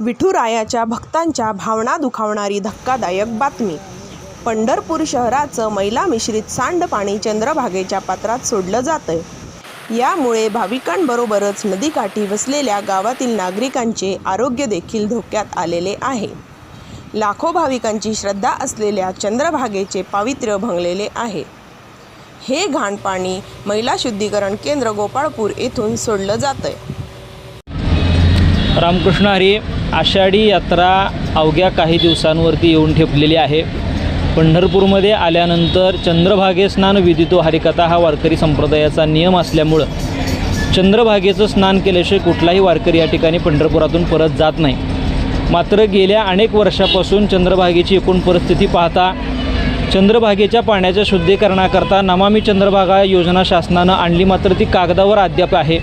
विठुरायाच्या भक्तांच्या भावना दुखावणारी धक्कादायक बातमी. पंढरपूर शहराचं मैला मिश्रित सांडपाणी चंद्रभागेच्या पात्रात सोडलं जातंय. यामुळे भाविकांबरोबरच नदीकाठी वसलेल्या गावातील नागरिकांचे आरोग्य देखील धोक्यात आलेले आहे. लाखो भाविकांची श्रद्धा असलेल्या चंद्रभागेचे पावित्र्य भंगलेले आहे. हे घाण पाणी महिला शुद्धीकरण केंद्र गोपाळपूर येथून सोडलं जातं आहे रामकृष्ण हरी आषाढी यात्रा अवघ्या काही दिवसांवरती येऊन ठेपलेली आहे. पंढरपूरमध्ये आल्यानंतर चंद्रभागे स्नान विधितो हरिकथा हा वारकरी संप्रदायाचा नियम असल्यामुळं चंद्रभागेचं स्नान केल्याशिवाय कुठलाही वारकरी या ठिकाणी पंढरपुरातून परत जात नाही. मात्र गेल्या अनेक वर्षापासून चंद्रभागेची एकूण परिस्थिती पाहता चंद्रभागेच्या पाण्याच्या शुद्धीकरणाकरता नमामी चंद्रभागा योजना शासनानं आणली मात्र ती कागदावर अद्याप आहे.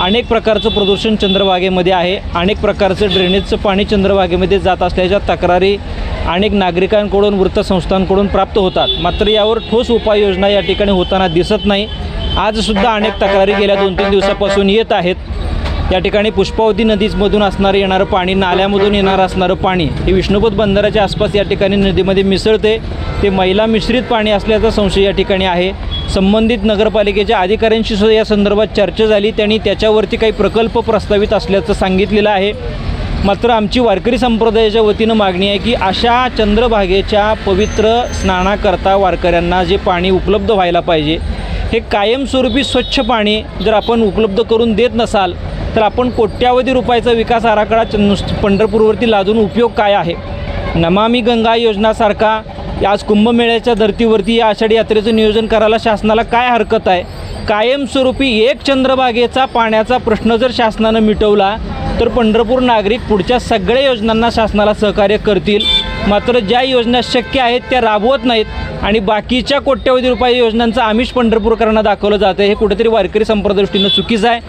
अनेक प्रकारचं प्रदूषण चंद्रभागेमध्ये आहे. अनेक प्रकारचं ड्रेनेजचं पाणी चंद्रभागेमध्ये जात असल्याच्या तक्रारी अनेक नागरिकांकडून वृत्तसंस्थांकडून प्राप्त होतात. मात्र यावर ठोस उपाययोजना या ठिकाणी होताना दिसत नाही. आजसुद्धा अनेक तक्रारी गेल्या दोन तीन दिवसापासून येत आहेत. या ठिकाणी पुष्पावती नदीमधून असणारं येणारं पाणी नाल्यामधून येणारं असणारं पाणी हे विष्णुपद बंदराच्या आसपास या ठिकाणी नदीमध्ये मिसळते. ते महिला मिश्रित पाणी असल्याचा संशय या ठिकाणी आहे. संबंधित नगरपालिकेच्या अधिकाऱ्यांशी सुद्धा या संदर्भात चर्चा झाली. त्यांनी त्याच्यावरती काही प्रकल्प प्रस्तावित असल्याचं सांगितलेलं आहे. मात्र आमची वारकरी संप्रदायाच्या वतीनं मागणी आहे की अशा चंद्रभागेच्या पवित्र स्नानाकरता वारकऱ्यांना जे पाणी उपलब्ध व्हायला पाहिजे हे कायमस्वरूपी स्वच्छ पाणी जर आपण उपलब्ध करून देत नसाल तर आपण कोट्यावधी रुपयाचा विकास आराखडा नुस- पंढरपूरवरती लादून उपयोग काय आहे? नमामी गंगा योजनासारखा आज कुंभमेळ्याच्या धर्तीवरती या आषाढी यात्रेचं नियोजन करायला शासनाला काय हरकत आहे? कायमस्वरूपी एक चंद्रभागेचा पाण्याचा प्रश्न जर शासनानं मिटवला तर पंढरपूर नागरिक पुढच्या सगळ्या योजनांना शासनाला सहकार्य करतील. मात्र ज्या योजना शक्य आहेत त्या राबवत नाहीत आणि बाकीच्या कोट्यवधी रुपये योजनांचं आमिष पंढरपूरकरांना दाखवलं जातं हे कुठेतरी वारकरी संप्रदृष्टीनं चुकीचं आहे.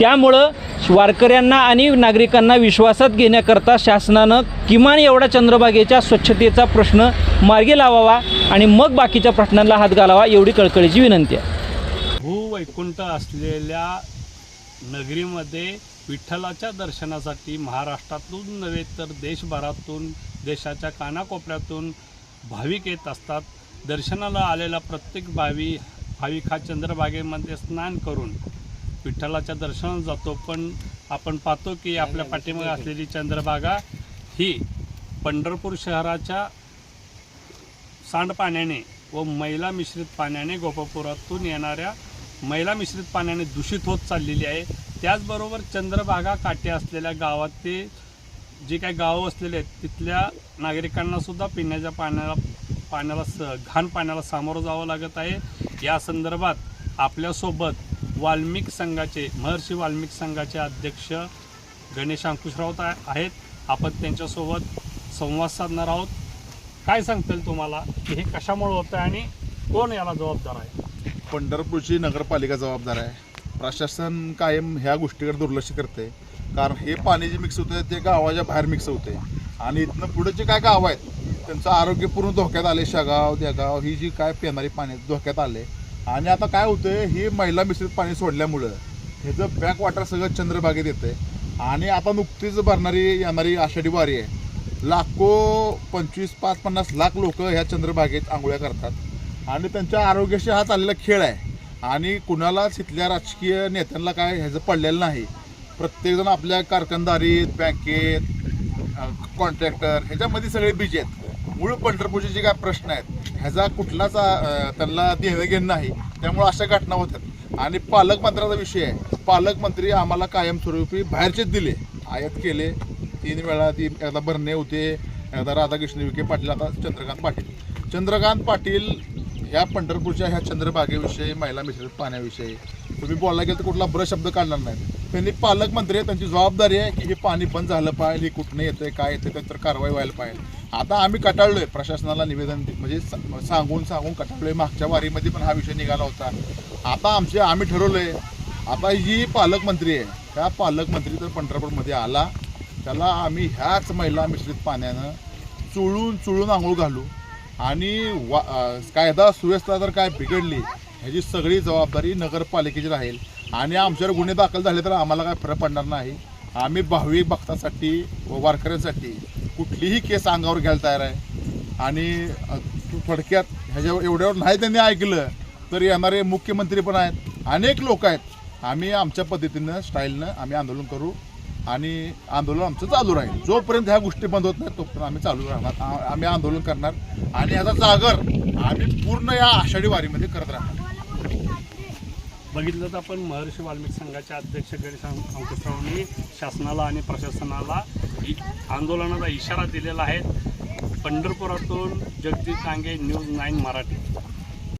त्यामुळं वारकऱ्यांना आणि नागरिकांना विश्वासात घेण्याकरता शासनानं किमान एवढा चंद्रभागेच्या स्वच्छतेचा प्रश्न मार्गी लावावा आणि मग बाकीच्या प्रश्नांना हात घालावा एवढी कळकळीची विनंती आहे. भूवैकुंठ असलेल्या नगरीमध्ये विठ्ठलाच्या दर्शनासाठी महाराष्ट्रातून नव्हे तर देशभरातून देशाच्या कानाकोपऱ्यातून भाविक येत असतात. दर्शनाला आलेला प्रत्येक भावी भाविक हा चंद्रभागेमध्ये स्नान करून विठ्ठलाच्या दर्शनाला जातो पण आपण पाहतो की आपल्या पाठीमागे असलेली चंद्रभागा ही पंढरपूर शहराच्या सांडपाण्याने व मैला मिश्रित पाण्याने गोपापुरातून येणाऱ्या मैला मिश्रित पाण्याने दूषित होत चाललेली आहे. त्याचबरोबर चंद्रभागा काठी असलेल्या गावात ते जे काही गावं असलेले आहेत तिथल्या नागरिकांना सुद्धा पिण्याच्या पाण्याला पाण्याला स घाण पाण्याला सामोरं जावं लागत आहे. या संदर्भात आपल्यासोबत वाल्मिक संघाचे महर्षी वाल्मिक संघाचे अध्यक्ष गणेश अंकुश आहे- आहेत. आपण त्यांच्यासोबत संवाद साधणार आहोत. काय सांगता येईल तुम्हाला? की हे कशामुळे होतं आहे आणि कोण याला जबाबदार आहे? पंढरपूरची नगरपालिका जबाबदार आहे. प्रशासन कायम ह्या गोष्टीकडे दुर्लक्ष करते कारण हे पाणी जे मिक्स होतं ते गावाच्या बाहेर मिक्स होते आणि इथनं पुढे जे काय गाव आहेत त्यांचं आरोग्य पूर्ण धोक्यात आले शगाव देगाव ही जी काय पिणारी पाणी आहेत, धोक्यात आले आणि आता काय होतंय ही महिला मिश्रित पाणी सोडल्यामुळं ह्याचं बॅक वॉटर सगळं चंद्रभागेत येते आणि आता नुकतीच भरणारी येणारी आषाढी वारी आहे. लाखो पंचवीस पाच पन्नास लाख लोक ह्या चंद्रभागेत आंघोळ्या करतात. आणि त्यांच्या आरोग्याशी हा चाललेला खेळ आहे. आणि कुणालाच इथल्या राजकीय नेत्यांना काय ह्याचं पडलेलं नाही. प्रत्येकजण आपल्या कारखानदारीत बँकेत कॉन्ट्रॅक्टर ह्याच्यामध्ये सगळे बीज आहेत. मूळ पंढरपूरचे जे काय प्रश्न आहेत ह्याचा कुठलाच त्यांना देणं नाही त्यामुळे अशा घटना होतात आणि पालकमंत्र्याचा विषय आहे. पालकमंत्री आम्हाला कायमस्वरूपी बाहेरचेच दिले. आयात केले तीन वेळा ती एकदा बर्ने होते एकदा राधाकृष्ण विखे पाटील आता चंद्रकांत पाटील. चंद्रकांत पाटील ह्या पंढरपूरच्या ह्या चंद्रभागेविषयी महिला मिश्रित पाण्याविषयी तुम्ही बोलायला गेलं तर कुठला ब्र शब्द काढणार नाही त्यांनी पालकमंत्री आहे त्यांची जबाबदारी आहे की हे पाणी बंद झालं पाहिजे हे कुठनं येतंय काय येतं त्यानंतर कारवाई व्हायला पाहिजे. आता आम्ही कटाळलोय प्रशासनाला निवेदन म्हणजे सांगून सांगून सांगून कटाळलोय. मागच्या वारीमध्ये पण हा विषय निघाला होता. आता आमचे आम्ही ठरवलंय आता जी पालकमंत्री आहे त्या पालकमंत्री जर पंढरपूरमध्ये आला. त्याला आम्ही ह्याच महिला मिश्रित पाण्यानं चुळून चुळून आंघोळ घालू. आणि वा कायदा सुव्यवस्था जर काय बिघडली ह्याची सगळी जबाबदारी नगरपालिकेची राहील. आणि आमच्यावर गुन्हे दाखल झाले तर आम्हाला काय फरक पडणार नाही. आम्ही भाविक भक्तासाठी व वारकऱ्यांसाठी कुठलीही केस अंगावर घ्यायला तयार आहे. आणि थोडक्यात ह्याच्या एवढ्यावर नाही त्यांनी ऐकलं तर येणारे मुख्यमंत्री पण आहेत. अनेक लोक आहेत. आम्ही आमच्या पद्धतीनं स्टाईलनं आम्ही आंदोलन करू आणि आंदोलन आमचं चालू राहील. जोपर्यंत ह्या गोष्टी बंद होत नाही तोपर्यंत आम्ही चालू राहणार. आम्ही आंदोलन करणार. आणि ह्याचा जागर आम्ही पूर्ण या आषाढी वारीमध्ये करत राहणार. बघितलं तर आपण महर्षी वाल्मिक संघाचे अध्यक्ष गणेश अं- शासनाला आणि प्रशासनाला इ- आंदोलनाचा इशारा दिलेला आहे. पंढरपुरातून जगदीश तांगे न्यूज नाईन मराठी.